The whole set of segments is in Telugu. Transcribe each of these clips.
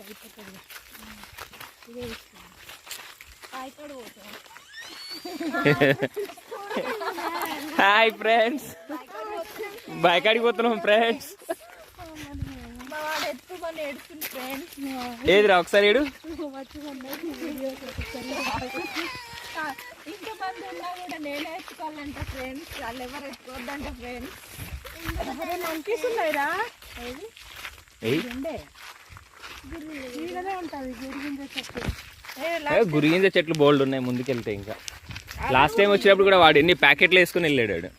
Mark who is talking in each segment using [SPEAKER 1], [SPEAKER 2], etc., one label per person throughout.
[SPEAKER 1] అయిపోతుంది ఇదే ఇష్టం కాయకాడు పోతాం
[SPEAKER 2] హాయ్ ఫ్రెండ్స్. బాయకాడికి పోతున్నాం ఫ్రెండ్స్. ఏదిరా ఒకసారి ఏడు.
[SPEAKER 1] ఇంతమంది ఉన్నా కూడా నేనే ఎత్తుకోవాలంట ఫ్రెండ్స్ వాళ్ళు ఎవరు ఎత్తుకోవద్దంట ఫ్రెండ్స్ అనిపిస్తున్నాయిరా? ఉండే ఉంటుంది గురిగింజ
[SPEAKER 2] చెట్లు బోల్డ్ ఉన్నాయి ముందుకెళ్తే ఇంకా లాస్ట్ టైం వచ్చినప్పుడు కూడా వాడు ఎన్ని ప్యాకెట్లు వేసుకుని వెళ్ళాడు వాడు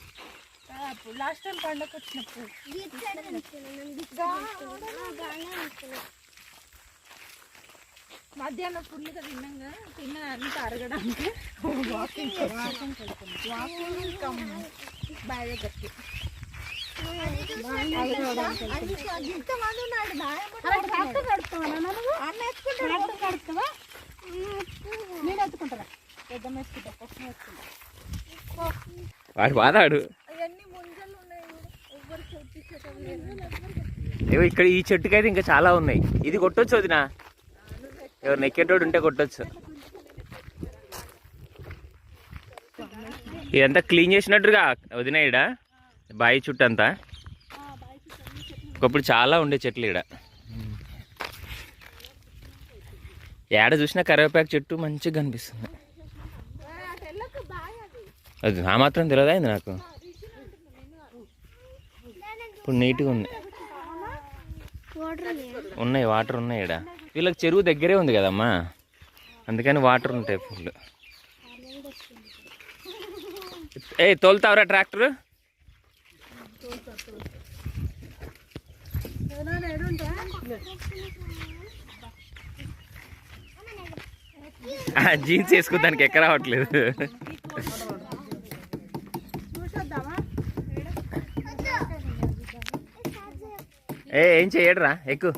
[SPEAKER 1] లాస్ట్ టైం పండగ వచ్చినప్పుడు మధ్యాహ్నం ఫుల్గా తిన్నాగా తిన్న అంత అరగడానికి వాకింగ్ వాకింగ్ వాకింగ్ కమ్ నేను ఎత్తుకుంటారా పెద్దమ్మ ఎత్తుకుంటా పక్కన ఎత్తుకుంటా
[SPEAKER 2] వాడు బాధాడు ఏవో ఇక్కడ ఈ చెట్టుకైతే ఇంకా చాలా ఉన్నాయి. ఇది కొట్టొచ్చు వదినా. ఎవరు నెక్కేటోడు ఉంటే కొట్టొచ్చు. ఇదంతా క్లీన్ చేసినట్టుగా వదినా ఈడ. బాయి చుట్టూ అంతా? ఒకప్పుడు చాలా ఉండే చెట్లు ఈడ. ఏడ చూసినా కరివేపాకు చెట్టు మంచిగా కనిపిస్తుంది. అది నా మాత్రం తెలియదా నాకు? ఇప్పుడు నీట్గా ఉంది. ఉన్నాయి వాటర్ ఉన్నాయి ఈడ. వీళ్ళకి చెరువు దగ్గరే ఉంది కదమ్మా. అందుకని వాటర్ ఉంటాయి ఫుల్. ఏ తోలుతావరా ట్రాక్టర్? జీన్స్ వేసుకోదానికి ఎక్కడ రావట్లేదు. ఏ ఏం చెయ్యడురా ఎక్కువ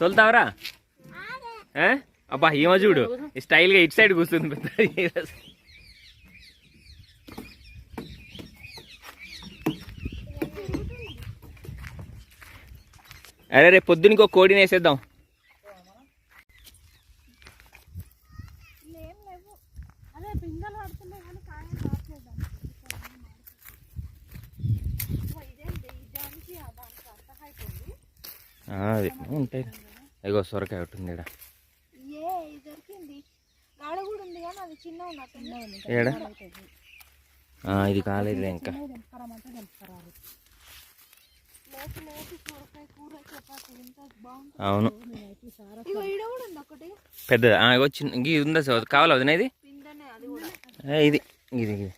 [SPEAKER 2] తోలుతావరా? అబ్బా ఏమో చూడు. ఈ స్టైల్గా ఇటు సైడ్ కూర్చుంది పెద్ద. అరే రేపు పొద్దునకి కోడిని వేసేద్దాం.
[SPEAKER 1] అదే
[SPEAKER 2] ఉంటాయి. అయ్యో సొరకాయ ఒకటి ఉంది ఈడ.
[SPEAKER 1] ఏ ఇది దొరికింది. గాడ
[SPEAKER 2] అవును.
[SPEAKER 1] ఈడ కూడా ఉంది
[SPEAKER 2] పెద్దది చిన్న సార్? కావాలా వదిన ఇది? ఇది. ఇది ఇది.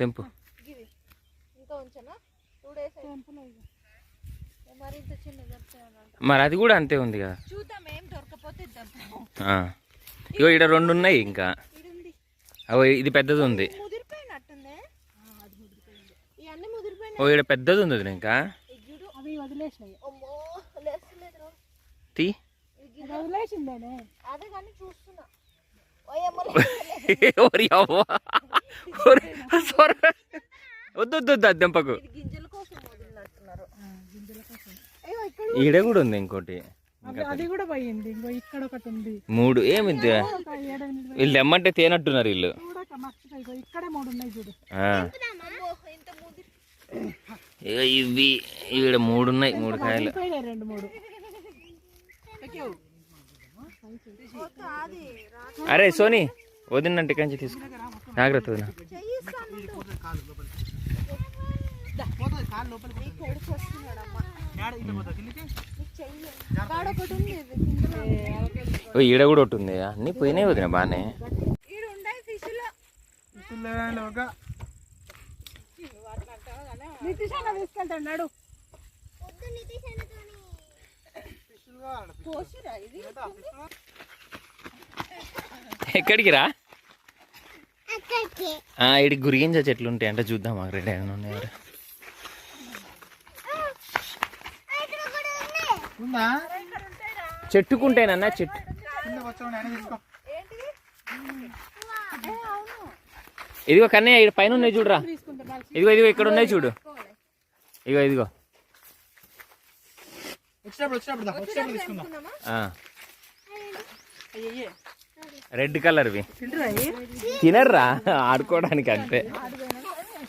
[SPEAKER 2] తెంపు.
[SPEAKER 1] మరి
[SPEAKER 2] అది కూడా అంతే ఉంది కదా. ఇగో ఇక్కడ రెండు ఉన్నాయి ఇంకా. ఇది పెద్దది ఉంది
[SPEAKER 1] ముదిరిపోయినట్టుంది అది ముదిరిపోయింది. ఇవన్నీ ముదిరిపోయినాయి.
[SPEAKER 2] ఓ ఇక్కడ పెద్దది ఉంది ఇంకా తీ. సొర. వద్దు వద్దు వద్దు అది దెంపకు.
[SPEAKER 1] ఇది గింజల కోసం వదిలినట్టున్నారు. గింజల కోసం. అయ్యో ఇక్కడ
[SPEAKER 2] ఈడ కూడా ఉంది ఇంకోటి. ఇంకా
[SPEAKER 1] అది కూడా పోయింది. ఇంకో ఇక్కడ ఒకటి ఉంది.
[SPEAKER 2] మూడు ఏమి వీళ్ళు తెమ్మంటే తేనట్టున్నారు వీళ్ళు.
[SPEAKER 1] ఇక్కడే మూడు ఉన్నాయి చూడు.
[SPEAKER 2] ఇవి ఈడ మూడు ఉన్నాయి మూడు కాయలు.
[SPEAKER 1] రెండు మూడు.
[SPEAKER 2] అరే సోనీ వదినంటే కంచి తీసుకో. జాగ్రత్త వదిన.
[SPEAKER 1] కొడుకు
[SPEAKER 2] ఈడ కూడా ఒకటి ఉంది అన్నీ పోయినాయి వదిన బాగానే
[SPEAKER 1] ఇది
[SPEAKER 2] ఎక్కడికి రా? ఆ, ఈడ గురిగింజ చెట్లు ఉంటాయి అంటే చూద్దాం ఏమైనా ఉన్నాయి? చెట్టుకుంటేనన్నా చెట్టు. ఇదిగో కన్నయ్య ఇక్కడ పైన ఉన్నాయి చూడరా. ఇదిగో ఇదిగో ఇక్కడ ఉన్నాయి చూడు. ఇదిగో ఇదిగో. రెడ్ కలర్వి? తినర్రా? ఆడుకోవడానికి అంతే
[SPEAKER 3] తుర్కపల్లి బీచ్కి వెళ్తున్నాం పద.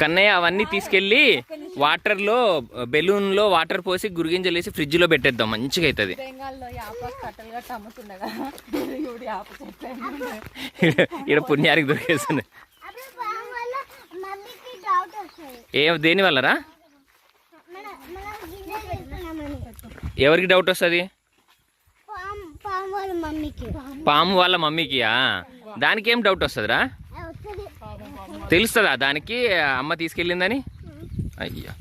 [SPEAKER 2] కన్నయ్య అవన్నీ తీసుకెళ్ళి వాటర్లో బెలూన్లో వాటర్ పోసి గురిగింజలు వేసి ఫ్రిడ్జ్లో పెట్టేద్దాం. మంచిగా అవుతుంది ఇక్కడ పుణ్యానికి దొరికేస్తుంది ఏ దేని వల్లరా? ఎవరికి డౌట్ వస్తుంది?
[SPEAKER 4] పాము వాళ్ళ మమ్మీకి.
[SPEAKER 2] పాము వాళ్ళ మమ్మీకియా? దానికి ఏం డౌట్ వస్తుందిరా?
[SPEAKER 4] వస్తుంది
[SPEAKER 2] తెలుస్తుందా దానికి? అమ్మ తీసుకెళ్ళిందని? అయ్యా.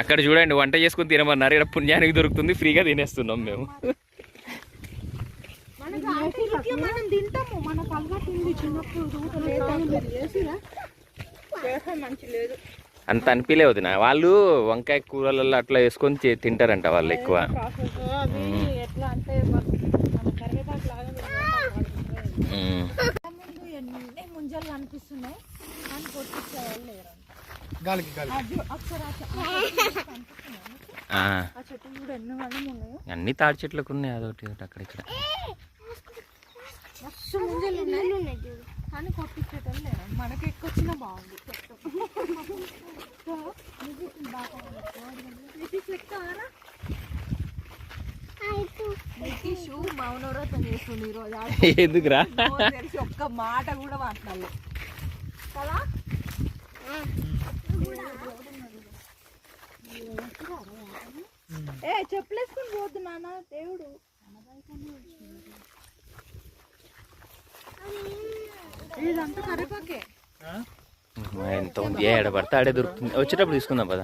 [SPEAKER 2] అక్కడ చూడండి వంట చేసుకుని తినమన్నారు. ఇక్కడ పుణ్యానికి దొరుకుతుంది ఫ్రీగా తినేస్తున్నాం మేము.
[SPEAKER 1] మనకు అలవాటు ఉంది చిన్నప్పుడు. మంచి లేదు.
[SPEAKER 2] అంత అనిపించలే వదిన. వాళ్ళు వంకాయ కూరలలో అట్లా వేసుకొని తింటారంట వాళ్ళు ఎక్కువ. అన్ని తాడి చెట్లకు ఉన్నాయి అదొకటి అక్కడ ఇక్కడ.
[SPEAKER 1] కానీ కొట్టించేటోళ్ళు లేరు. మనకి ఎక్కువ వచ్చినా బాగుంది. చెట్టు షూ మౌనవ్రతం చేస్తుంది ఈరోజు.
[SPEAKER 2] ఎందుకురా?
[SPEAKER 1] తెరిచి ఒక్క మాట కూడా మాట్లాడలేదు. కదా? ఏ చెప్పులేసుకొని పోద్దు నాన్న దేవుడు.
[SPEAKER 2] ఎంత ఉంది ఏడ పడితే ఆడే దొరుకుతుంది. వచ్చేటప్పుడు తీసుకుందాం పద.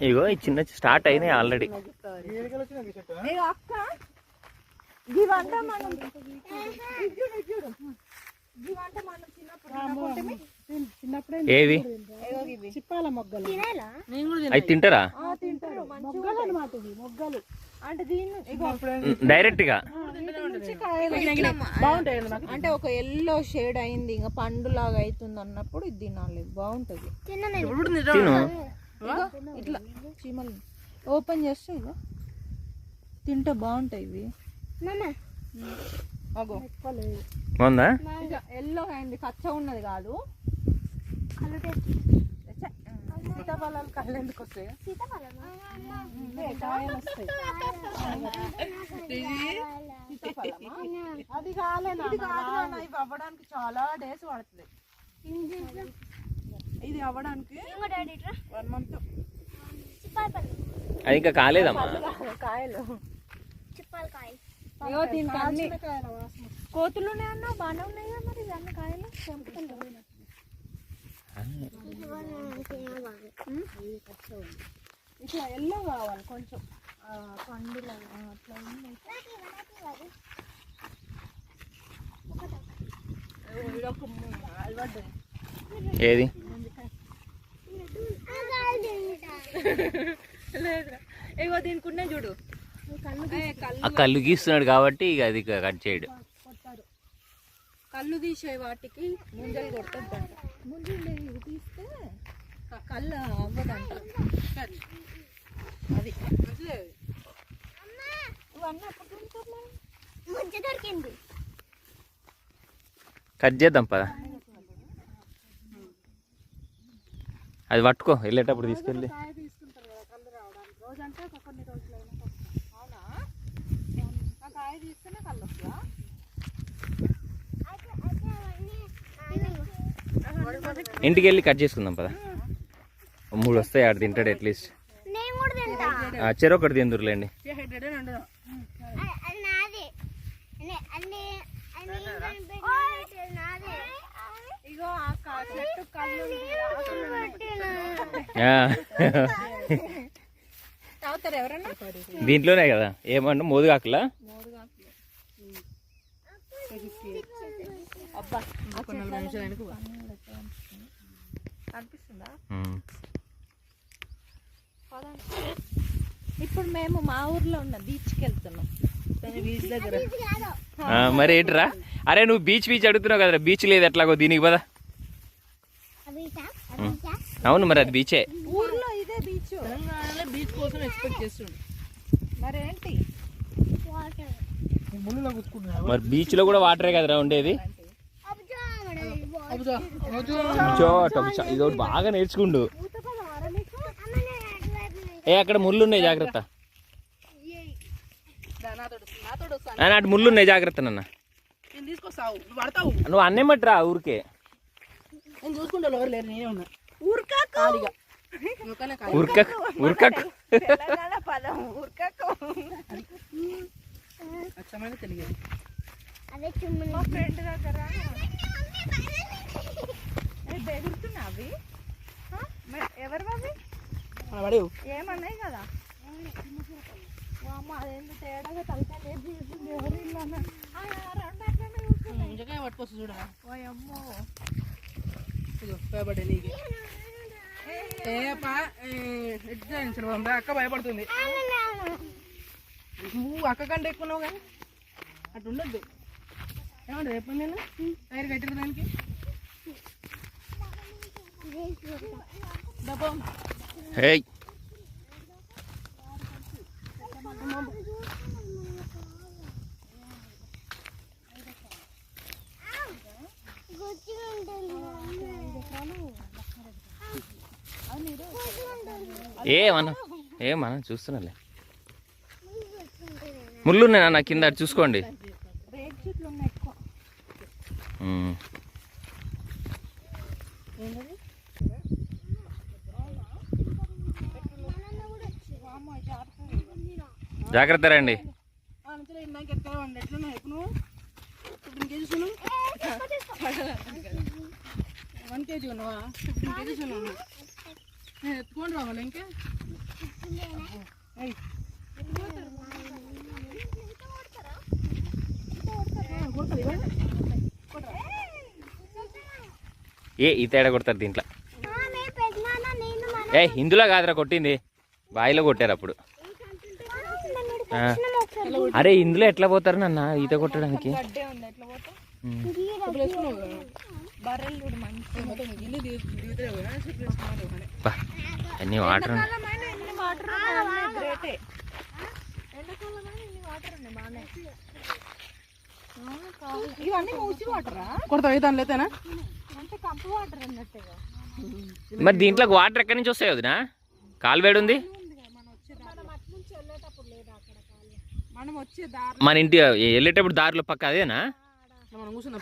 [SPEAKER 2] ఇగో ఈ చిన్న స్టార్ట్ అయినాయి ఆల్రెడీ. ఏవి?
[SPEAKER 1] ఇవి. చిప్పాల మొగ్గలు.
[SPEAKER 2] అవి తింటారా?
[SPEAKER 1] ఆ, తింటారు మొగ్గలు.
[SPEAKER 2] డైరెక్ట్గా
[SPEAKER 1] బాగుంటాయి అంటే ఒక ఎల్లో షేడ్ అయింది ఇంకా పండు లాగా అవుతుంది అన్నప్పుడు ఇది తినాలి. బాగుంటది. ఇట్లా చీమలు. ఓపెన్ చేస్తే ఇగో తింటే బాగుంటాయి ఇవి. ఇక ఎల్లో అయింది కచ్చ ఉన్నది కాదు. సీతాఫలాలు కళ్ళు ఎందుకు వస్తాయి? అది కాలేనా నాన్న, ఇవి అవ్వడానికి చాలా డేస్ పడుతుంది ఇది అవ్వడానికి వన్ మంత్
[SPEAKER 2] అది ఇంకా కాలేదమ్మా.
[SPEAKER 1] కాయలు ఇగో దీనికి అన్ని కోతులు ఉన్నాయన్నా బాగానే ఉన్నాయి మరి? ఇవన్నీ కాయలు? తెంపుకుంటాం ఇట్లా ఎల్లో కావాలి కొంచెం. ఆ, అట్లా అలవాటు.
[SPEAKER 2] ఏది?
[SPEAKER 1] ఇగో దీనికి ఉన్నాయి చూడు
[SPEAKER 2] ఆ కళ్ళు గీస్తున్నాడు కాబట్టి ఇక అది కట్ చేయడు.
[SPEAKER 1] కళ్ళు తీసే వాటికి. ముంజలు కొట్టద్దంట ముంజలు ఇవి తీస్తే క- కళ్ళు అవ్వదంట. అది.
[SPEAKER 4] దొరికింది.
[SPEAKER 2] కట్ చేద్దాం పద. అది పట్టుకో వెళ్ళేటప్పుడు తీసుకెళ్ళి. ఇంటికి వెళ్ళి కట్ చేసుకుందాం పద. మూడు వస్తాయి ఆడ తింటాడు అట్లీస్ట్ చెరొకటి తిందురులేండి. దీంట్లోనే కదా? ఏమన్నా మోదుగాకులా?
[SPEAKER 1] అబ్బా ఇప్పుడు మేము మా ఊర్లో ఉన్న బీచ్కి వెళ్తున్నాం
[SPEAKER 5] బీచ్ దగ్గర
[SPEAKER 2] మరి ఏంట్రా అరే నువ్వు బీచ్ బీచ్ అడుగుతున్నావు కదరా బీచ్ లేదు ఎట్లాగో దీనికి పదా అవును మరి అది బీచే
[SPEAKER 1] ఊర్లో ఇదే బీచ్
[SPEAKER 5] తెలంగాణలో బీచ్ కోసం ఎక్స్పెక్ట్ చేస్తుండు
[SPEAKER 2] మరి బీచ్లో కూడా వాటరే కదరా ఉండేది ఇదొకటి బాగా నేర్చుకుండు
[SPEAKER 4] అమ్మ నేను అటువైపు నుంచి
[SPEAKER 2] ఏ అక్కడ ముళ్ళున్నాయి జాగ్రత్త. అటు ముళ్ళున్నాయి జాగ్రత్త నాన్న.
[SPEAKER 5] నువ్వు పడతావు
[SPEAKER 2] అన్నేమట్రా ఊరికే?
[SPEAKER 5] చూసుకుంటా ఎవరు లేరు
[SPEAKER 4] అదే
[SPEAKER 5] పడేవు
[SPEAKER 1] ఏమన్నాయి కదా?
[SPEAKER 5] భయపడ్డా నీకు. ఏ చూడమ్మా అక్క భయపడుతుంది. నువ్వు అక్క కంటే ఎక్కువ ఉన్నావు కానీ అటు ఉండొద్దు. ఏమంటే రేపు నేను? టైర్ కట్టారు దానికి? డబ్బా
[SPEAKER 4] గుచ్చి ఉంటుంది
[SPEAKER 2] ఏమన్నా ఏమన్నా చూస్తున్నాలే. ముళ్ళు ఉన్నాయి నాన్న కింద చూసుకోండి.
[SPEAKER 1] చెట్లు ఉన్నాయి ఎక్కువ
[SPEAKER 2] ఉమ్. జాగ్రత్త రండి
[SPEAKER 5] అంతే ఇందాక ఎక్కడ వండి ఎట్లున్నావు ఎప్పుడు నువ్వు ఫిఫ్టీన్ కేజీస్ ఉన్నావు వన్ కేజీ ఉన్నావా ఫిఫ్టీన్ కేజీస్ ఉన్నావు ఎత్తుకొని రావాలి ఇంకా.
[SPEAKER 2] ఏ ఈ తేడా కొడతారు దీంట్లో ఏ ఇందులో కాదురా కొట్టింది బావిలో కొట్టారు అప్పుడు. అరే ఇందులో ఎట్లా పోతారు నాన్న? ఈత కొట్టడానికి. అన్ని వాటర్
[SPEAKER 5] కొడతావు?
[SPEAKER 2] మరి దీంట్లోకి వాటర్ ఎక్కడి నుంచి వస్తాయి వదినా? కాలు వేడి ఉంది?
[SPEAKER 1] మనం వచ్చే దారి
[SPEAKER 2] మన ఇంటి వెళ్ళేటప్పుడు దారిలో పక్క అదేనా?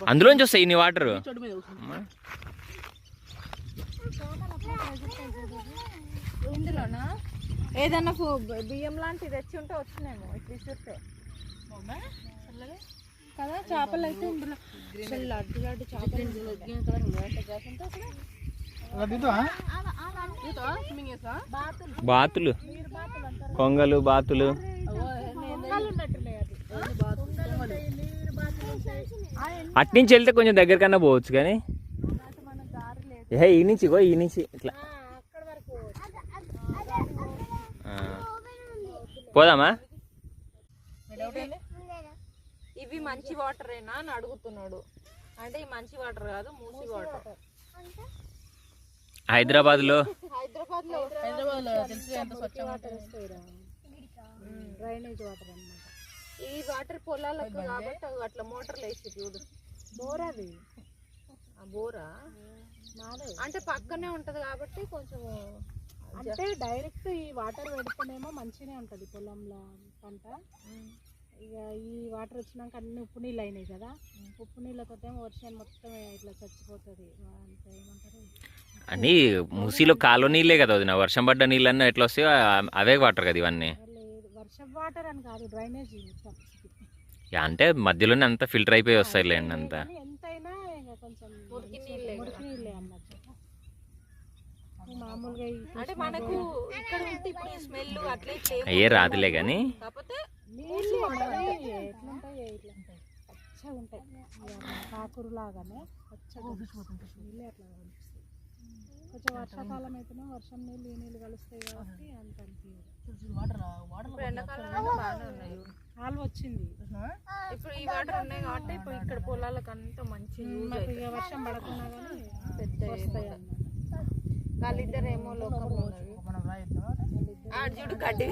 [SPEAKER 2] అందులోంచి వస్తాయి ఇన్ని వాటర్.
[SPEAKER 1] ఏదన్నా బియ్యం లాంటిది తెచ్చి ఉంటే కదా చేపలు అయితే ఇందులో. అసలు లడ్డు లడ్డు చేపలు
[SPEAKER 3] అలా దిద్దువా
[SPEAKER 5] స్విమ్మింగ్ చేస్తా
[SPEAKER 1] బాతులు.
[SPEAKER 2] కొంగలు బాతులు. అట్నుంచి వెళ్తే కొంచెం దగ్గర కన్నా పోవచ్చు కానీ.
[SPEAKER 1] దాటి మన దారి లేదు
[SPEAKER 2] ఏ ఈ నుంచి గో ఈ నుంచి ఇట్లా.
[SPEAKER 1] ఆ, అక్కడ వరకు
[SPEAKER 2] ఆ. పోదామా?
[SPEAKER 1] ఇవి మంచి వాటరేనా అని అడుగుతున్నాడు. అంటే ఈ మంచి వాటర్ కాదు మూసి వాటర్.
[SPEAKER 2] హైదరాబాద్లో?
[SPEAKER 5] హైదరాబాద్లో హైదరాబాద్లో తెలుసు ఎంత స్వచ్ఛంగా
[SPEAKER 1] వాటర్ డ్రైనేజ్ వాటర్ అన్నమాట. ఈ వాటర్ పొలాలకు కాబట్టి అట్లా మోటార్లు వేసి చూడు. బోర్ అది ఆ బోరా? అంటే పక్కనే ఉంటది కాబట్టి కొంచెం
[SPEAKER 6] అంటే డైరెక్ట్ ఈ వాటర్ పెడితేనేమో మంచిగానే ఉంటుంది పొలంలో పంట. ఇక ఈ వాటర్ వచ్చినాక అన్ని ఉప్పు నీళ్ళు అయినాయి కదా. ఉప్పు నీళ్ళతో వర్షాన్ని మొత్తం ఇట్లా చచ్చిపోతుంది. అంటే ఏమంటారు?
[SPEAKER 2] అని మూసీలో కాలువ నీళ్ళే కదా వదిన. వర్షం పడ్డ నీళ్ళన్నీ ఎట్లా వస్తాయో అవే వాటర్ కదా ఇవన్నీ.
[SPEAKER 6] వర్షం వాటర్ అని కాదు డ్రైనేజ్
[SPEAKER 2] అంటే మధ్యలోనే అంతా ఫిల్టర్ అయిపోయి వస్తాయిలేండి అంతా.
[SPEAKER 6] ఎంతైనా ఇక కొంచెం
[SPEAKER 1] మురికి నీళ్ళే
[SPEAKER 6] మురికి నీళ్ళే అన్నట్టు. మామూలుగా
[SPEAKER 1] అంటే మనకు ఇక్కడ ఉంటే ఇప్పుడు స్మెల్ అట్లా
[SPEAKER 2] అయ్యే రాదులే కానీ
[SPEAKER 1] కాకపోతే
[SPEAKER 6] నీళ్ళు ఎట్లుంటాయి ఉంటాయి. పచ్చగా ఉంటాయి ఇక కాకురు లాగానే పచ్చగా నీళ్ళే అట్లా కనిపిస్తాయి కొంచెం వర్షాకాలం అయితేనే వర్షం నీళ్ళు ఈ నీళ్ళు కలుస్తాయి కాబట్టి అంత కాలువ వచ్చింది.
[SPEAKER 1] ఇప్పుడు ఈ వాటర్ ఉన్నాయి కాబట్టి ఇప్పుడు ఇక్కడ పొలాలకు అంతా మంచి
[SPEAKER 6] ఇక వర్షం పడకున్నా కానీ
[SPEAKER 1] పెద్ద
[SPEAKER 6] వస్తాయి అన్నమాట
[SPEAKER 1] వాళ్ళిద్దరు ఏమో లోకంలో ఉన్నారు
[SPEAKER 3] మనం రాయిద్దాం
[SPEAKER 1] ఆడు చూడు గడ్డి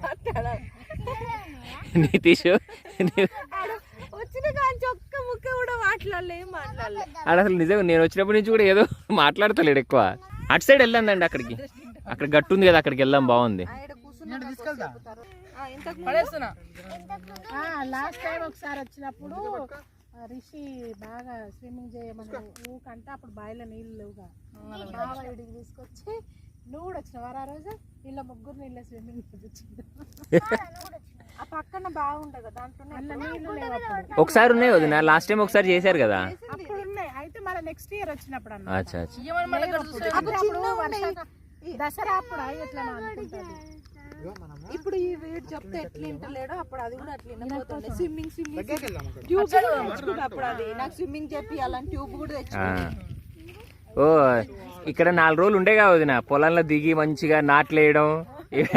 [SPEAKER 1] మాట్లాడాలి?
[SPEAKER 2] నితీష్
[SPEAKER 1] వచ్చిన ముక్క కూడా మాట్లాడలే ఏం మాట్లాడలే.
[SPEAKER 2] ఆడ అసలు నిజంగా నేను వచ్చినప్పటి నుంచి కూడా ఏదో మాట్లాడతలేడు ఎక్కువ. అటు సైడ్ వెళ్ళండి అక్కడికి. అక్కడ గట్టు ఉంది కదా అక్కడికి వెళ్దాం బాగుంది.
[SPEAKER 6] లాస్ట్ టైం ఒకసారి వచ్చినప్పుడు ఆ, రిషి బాగా స్విమ్మింగ్ చేయమని ఊకంటే అప్పుడు బావిలో నీళ్ళు లేవుగా. బాగా ఇడికి తీసుకొచ్చి నువ్వు కూడా వచ్చినావు? ఆ రోజు వీళ్ళ ముగ్గురు నీళ్ళ స్విమ్మింగ్ వచ్చింది ఆ పక్కన దాంట్లో
[SPEAKER 2] ఒకసారి ఉన్నాయి వదిన లాస్ట్ టైం ఒకసారి చేశారు కదా?
[SPEAKER 6] అప్పుడు ఉన్నాయి. అయితే మన నెక్స్ట్ ఇయర్ వచ్చినప్పుడు అన్న
[SPEAKER 2] అచ్చా అచ్చా.
[SPEAKER 5] ఇవ్వమని మళ్ళీ ఇక్కడ చూస్తే
[SPEAKER 6] అప్పుడు. అప్పుడు వర్షాక- దసరా అప్పుడు ఎట్లా అనుకుంటుంది.
[SPEAKER 1] ఇప్పుడు ఈ వీడు చెప్తే ఎట్లా వింటలేడో అప్పుడు అది కూడా అట్లా స్విమ్మింగ్ స్విమ్మింగ్ ట్యూబ్ కూడా అప్పుడు అది. నాకు స్విమ్మింగ్ చెప్పి అలాంటి ట్యూబ్ కూడా.
[SPEAKER 2] ఓ ఇక్కడ నాలుగు రోజులు ఉండే కాదు వదిన. పొలంలో దిగి మంచిగా నాట్లేయడం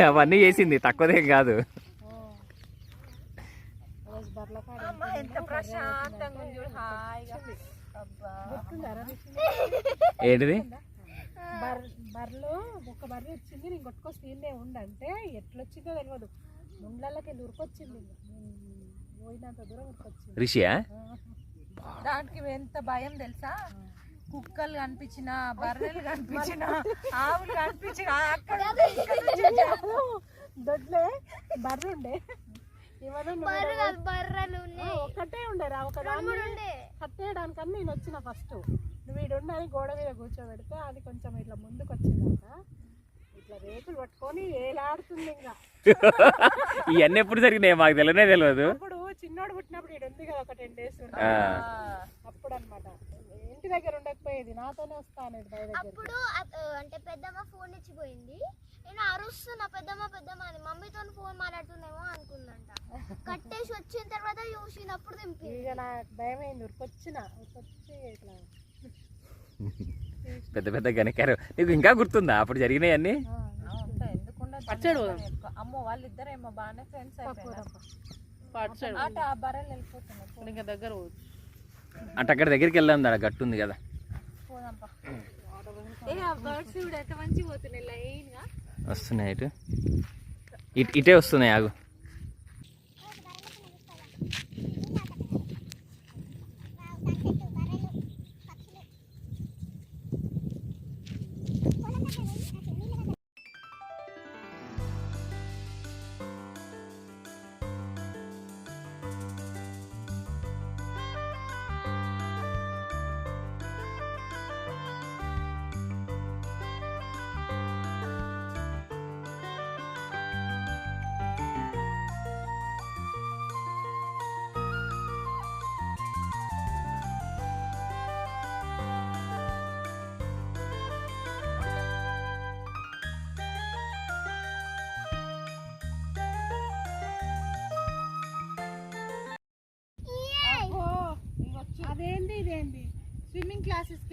[SPEAKER 2] అవన్నీ చేసింది. తక్కువదేం కాదు
[SPEAKER 6] రోజు బర్ల కాడ
[SPEAKER 1] అమ్మ ఎంత ప్రశాంతంగా ఉంది చూడు హాయిగా?
[SPEAKER 2] ఏంటిది?
[SPEAKER 6] బర్ బర్రెలు ఒక బర్రె వచ్చింది నేను కొట్టుకొస్తే ఈయనే ఉండంటే ఎట్లా వచ్చిందో తెలియదు ముండ్లకి వెళ్ళి ఉరికొచ్చింది పోయినంత దూరం ఉరికొచ్చింది.
[SPEAKER 2] రిషియా
[SPEAKER 1] దానికి ఎంత భయం తెలుసా? కుక్కలు కనిపించిన బర్రెలు కనిపించిన ఆవులు కనిపించిన అక్కడ
[SPEAKER 6] దొడ్లే బర్రె ఉండే ఇవన్నీ
[SPEAKER 4] బర్రె కాదు, బర్రెలు
[SPEAKER 6] ఒక్కటే ఉండేరా ఒక. కట్టేయడానికని నేను వచ్చిన ఫస్ట్ నువ్వు వీడు ఉండని గోడ మీద కూర్చోబెడితే అది కొంచెం ఇట్లా ముందుకు వచ్చిందంట. ఇట్లా రేకులు పట్టుకొని ఏలాడుతుంది ఇంకా.
[SPEAKER 2] ఇవన్నీ ఎప్పుడు జరిగినాయి? మాకు తెలియనే తెలియదు.
[SPEAKER 6] అప్పుడు చిన్నోడు పుట్టినప్పుడు ఈడు ఉంది కదా ఒక టెన్ డేస్
[SPEAKER 2] ఆ.
[SPEAKER 6] అప్పుడు అనమాట ఇంటి దగ్గర ఉండకపోయేది నాతోనే వస్తా అనేది బయ దగ్గర
[SPEAKER 4] అప్పుడు అత- అంటే పెద్దమ్మ ఫోన్ ఇచ్చిపోయింది. నేను అరుస్తున్నా పెద్దమ్మ పెద్దమ్మ అని. మమ్మీతో ఫోన్ మాట్లాడుతుందేమో అనుకుందంట. కట్టేసి వచ్చిన తర్వాత చూసినప్పుడు దింపి
[SPEAKER 6] ఇక నాకు భయం అయింది ఉరికొచ్చిన ఉరికొచ్చి ఇట్లా.
[SPEAKER 2] పెద్ద పెద్ద గనికారు నీకు ఇంకా గుర్తుందా? అప్పుడు జరిగినాయి
[SPEAKER 6] ఆ,
[SPEAKER 1] ఎందుకుండా
[SPEAKER 5] పచ్చడు
[SPEAKER 1] అమ్మో వాళ్ళిద్దరేమో బాగానే ఫ్రెండ్స్
[SPEAKER 5] సైడ్
[SPEAKER 1] అటు ఆ బర్రెలు వెళ్ళిపోతున్నాయి.
[SPEAKER 5] ఇంకా దగ్గర పోవచ్చు.
[SPEAKER 2] అంటే అక్కడ దగ్గరికి వెళ్దాం దాడ గట్టు ఉంది కదా.
[SPEAKER 1] పోదాంపా. ఏ ఆ బర్డ్స్ కూడా ఎంత మంచిగా పోతున్నాయి లైన్గా
[SPEAKER 2] వస్తున్నాయి ఇటు. ఇట్- ఇటే వస్తున్నాయి ఆగు.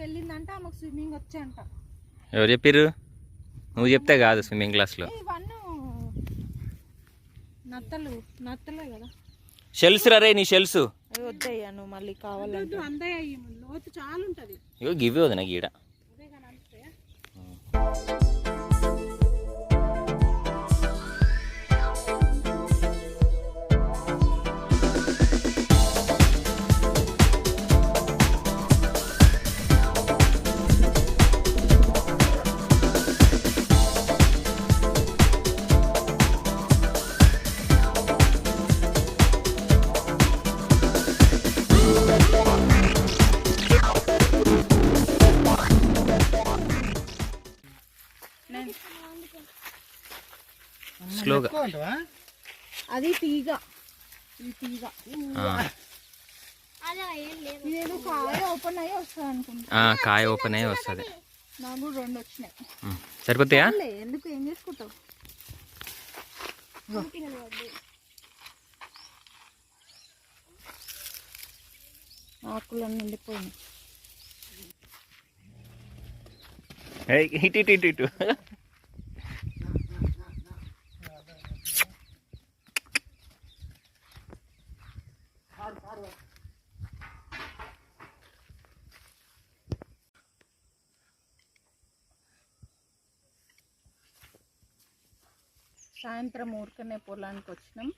[SPEAKER 6] వెళ్ళిందంట ఆమెకు స్విమ్మింగ్ వచ్చంట.
[SPEAKER 2] ఎవరు చెప్పిర్రు? నువ్వు చెప్తే కాదు స్విమ్మింగ్ క్లాస్లో
[SPEAKER 6] ఇవన్నీ నత్తలు నత్తలే కదా.
[SPEAKER 2] షెల్స్ రే నీ షెల్స్
[SPEAKER 1] వద్దయ్యా నువ్వు మళ్ళీ కావాలంటే.
[SPEAKER 6] అందే లోతు చాలా ఉంటది
[SPEAKER 2] ఇగో గివ్వే వదిన గీడ.
[SPEAKER 6] అదే కానీ
[SPEAKER 3] అంటావా
[SPEAKER 6] అది తీగ. ఈ ఇదేదో కాయ ఓపెన్ అయ్యి వస్తుంది అనుకుంటా.
[SPEAKER 2] ఆ, కాయ ఓపెన్ అయ్యి వస్తుంది.
[SPEAKER 6] నాకు రెండు వచ్చినాయి.
[SPEAKER 2] సరిపోతాయా?
[SPEAKER 6] లే, ఎందుకు ఏం చేసుకుంటావు?
[SPEAKER 1] ఆకులన్నీ నిండిపోయినాయి
[SPEAKER 2] ఇటు ఇటు ఇటు ఇటు.
[SPEAKER 1] సాయంత్రం ఊరికనే పొలానికి వచ్చినాం.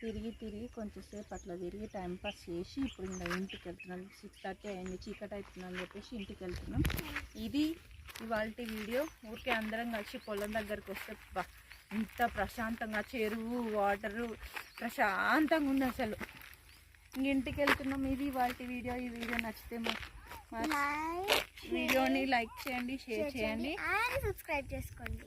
[SPEAKER 1] తిరిగి తిరిగి కొంచెంసేపు అట్లా తిరిగి టైం పాస్ చేసి ఇప్పుడు ఇంకా ఇంటికి వెళ్తున్నాం. సిక్స్ థర్టీ అయింది చీకటి అవుతుందని చెప్పేసి ఇంటికి వెళ్తున్నాం. ఇది ఇవాళ వీడియో. ఊరికే అందరం కలిసి పొలం దగ్గరికి వస్తే బా ఇంత ప్రశాంతంగా చెరువు వాటరు ప్రశాంతంగా ఉంది అసలు. ఇంక ఇంటికి వెళ్తున్నాం. ఇది ఇవాళ వీడియో. ఈ వీడియో నచ్చితే మా వీడియోని లైక్ చేయండి షేర్ చేయండి.
[SPEAKER 4] సబ్స్క్రైబ్ చేసుకోండి.